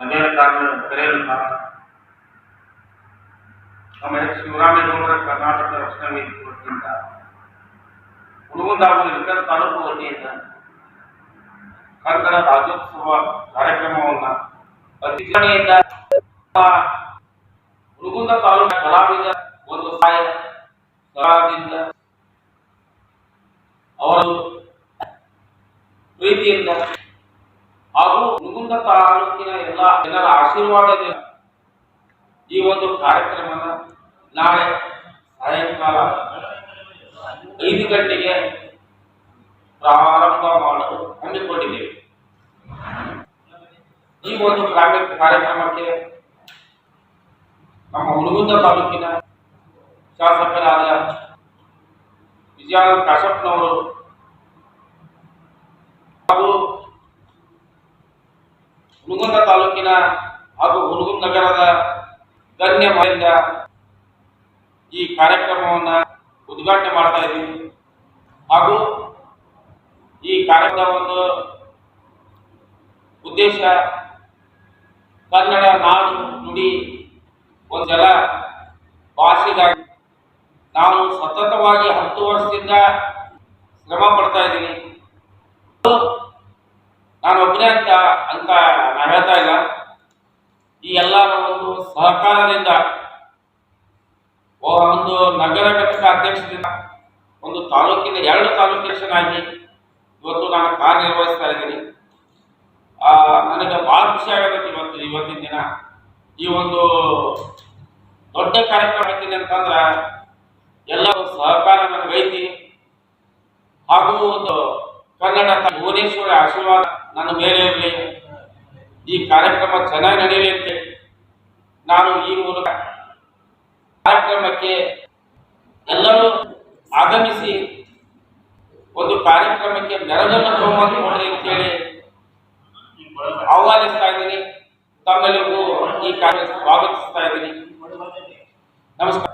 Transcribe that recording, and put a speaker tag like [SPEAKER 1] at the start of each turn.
[SPEAKER 1] ಕರೆಯಲು ಕಾರಣ ಕರೆಯಲು ಕಾರಣ. ಎಚ್ ಶಿವರಾಮೇಗೌಡರ ಕರ್ನಾಟಕ ರಕ್ಷಣಾ ವೇದಿಕೆ ವತಿಯಿಂದ ಹುಡುಗುಂದಾವು ಇತರ ತಾಲೂಕು ವತಿಯಿಂದ ಕನ್ನಡ ರಾಜ್ಯೋತ್ಸವ ಕಾರ್ಯಕ್ರಮವನ್ನ ಅತಿಥಿಯಿಂದ ಹುಡುಗುಂದ ತಾಲೂಕಿನ ಕಲಾವಿದ ಒಂದು ಸಹಾಯ ಸಹಾಯದಿಂದ ಅವರು ಪ್ರೀತಿಯಿಂದ ಹುಡುಗುಂದ ತಾಲೂಕಿನ ಎಲ್ಲ ಜನರ ಆಶೀರ್ವಾದದಿಂದ ಈ ಒಂದು ಕಾರ್ಯಕ್ರಮನ ನಾಳೆ ಸಾಯಂಕಾಲ ಐದು ಗಂಟೆಗೆ ಪ್ರಾರಂಭ ಮಾಡಲು ಹಮ್ಮಿಕೊಂಡಿದ್ದೇವೆ. ಈ ಒಂದು ಕಾರ್ಯಕ್ರಮಕ್ಕೆ ನಮ್ಮ ಹುಣಗುಂದ ತಾಲೂಕಿನ ಶಾಸಕರಾದ ವಿಜಯಾನಂದ ಕಾಶಪ್ಪನವರು ಹಾಗೂ ಹುಣಗುಂದ ತಾಲೂಕಿನ ಹಾಗೂ ಹುಣಗುಂದ ನಗರದ ಗಣ್ಯ ಮಹಿಳೆಯಿಂದ ಈ ಕಾರ್ಯಕ್ರಮವನ್ನ ಉದ್ಘಾಟನೆ ಮಾಡ್ತಾ ಇದ್ದೀವಿ. ಹಾಗೂ ಈ ಕಾರ್ಯಕ್ರಮದ ಒಂದು ಉದ್ದೇಶ ಕನ್ನಡ ನಾಡು ನುಡಿ ಒಂದೆಲ್ಲ ಭಾಷೆಗಾಗಿ ನಾನು ಸತತವಾಗಿ ಹತ್ತು ವರ್ಷದಿಂದ ಶ್ರಮ ಪಡ್ತಾ ಇದ್ದೀನಿ ನಾನು ಒಬ್ಬನೇ ಅಂತ ಅಂತ ನಾನು ಹೇಳ್ತಾ ಇಲ್ಲ. ಈ ಎಲ್ಲರ ಒಂದು ಸಹಕಾರದಿಂದ ಒಂದು ನಗರ ಘಟಕ ಅಧ್ಯಕ್ಷದಿಂದ, ಒಂದು ತಾಲೂಕಿನ ಎರಡು ತಾಲೂಕಿನಾಗಿ ಇವತ್ತು ನಾನು ಕಾರ್ಯನಿರ್ವಹಿಸ್ತಾ ಇದ್ದೀನಿ. ನನಗೆ ಬಹಳ ಖುಷಿ ಆಗತ್ತೆ ಇವತ್ತು, ಇವತ್ತಿನ ದಿನ. ಈ ಒಂದು ದೊಡ್ಡ ಕಾರ್ಯಕ್ರಮ ಇದ್ದೀನಿ ಅಂತಂದ್ರೆ, ಎಲ್ಲರೂ ಸಹಕಾರ ನನಗೈತಿ ಹಾಗೂ ಒಂದು ಕನ್ನಡ ಭುವನೇಶ್ವರ ಆಶೀರ್ವಾದ ನನ್ನ ಮೇಲೆ ಇರಲಿ. ಈ ಕಾರ್ಯಕ್ರಮ ಚೆನ್ನಾಗಿ ನಡೆಯಲಿ ಅಂತ ನಾನು ಈ ಮೂಲಕ ಕಾರ್ಯಕ್ರಮಕ್ಕೆ ಎಲ್ಲರೂ ಆಗಮಿಸಿ ಒಂದು ಕಾರ್ಯಕ್ರಮಕ್ಕೆ ನೆರವನ್ನು ತಗೊಂಡು ಕೊಡ್ರಿ ಅಂತೇಳಿ ಆಹ್ವಾನಿಸ್ತಾ ಇದ್ದೀನಿ. ತಮ್ಮೆಲ್ಲರಿಗೂ ಈ ಕಾರ್ಯ ಸ್ವಾಗತಿಸ್ತಾ ಇದ್ದೀನಿ. ನಮಸ್ಕಾರ.